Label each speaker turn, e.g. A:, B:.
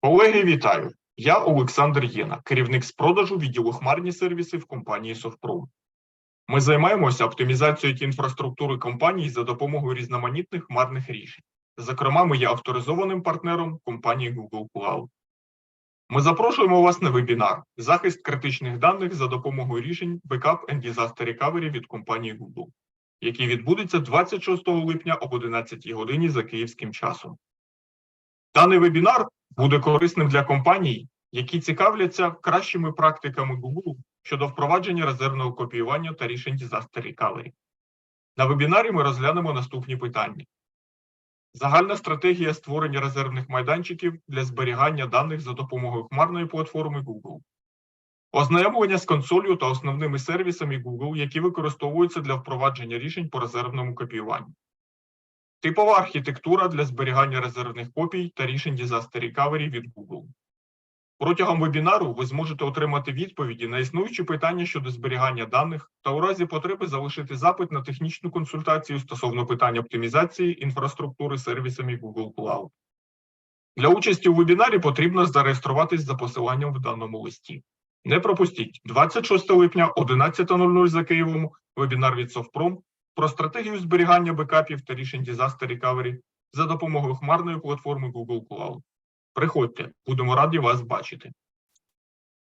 A: Колеги, вітаю! Я Олександр Єна, керівник з продажу відділу хмарні сервіси в компанії Софтпром. Ми займаємося оптимізацією інфраструктури компаній за допомогою різноманітних хмарних рішень. Зокрема, ми є авторизованим партнером компанії Google Cloud. Ми запрошуємо вас на вебінар Захист критичних даних за допомогою рішень Backup and Disaster Recovery від компанії Google, який відбудеться 26 липня об 11 годині за київським часом. Даний вебінар буде корисним для компаній, які цікавляться кращими практиками Google щодо впровадження резервного копіювання та рішень Disaster Recovery. На вебінарі ми розглянемо наступні питання. Загальна стратегія створення резервних майданчиків для зберігання даних за допомогою хмарної платформи Google. Ознайомлення з консолью та основними сервісами Google, які використовуються для впровадження рішень по резервному копіюванню. Типова архітектура для зберігання резервних копій та рішень Disaster Recovery від Google. Протягом вебінару ви зможете отримати відповіді на існуючі питання щодо зберігання даних та у разі потреби залишити запит на технічну консультацію стосовно питань оптимізації інфраструктури сервісами Google Cloud. Для участі у вебінарі потрібно зареєструватись за посиланням в даному листі. Не пропустіть 26 липня 11.00 за Києвом вебінар від Софтпром про стратегію зберігання бекапів та рішень Disaster Recovery за допомогою хмарної платформи Google Cloud. Приходьте, будемо раді вас бачити.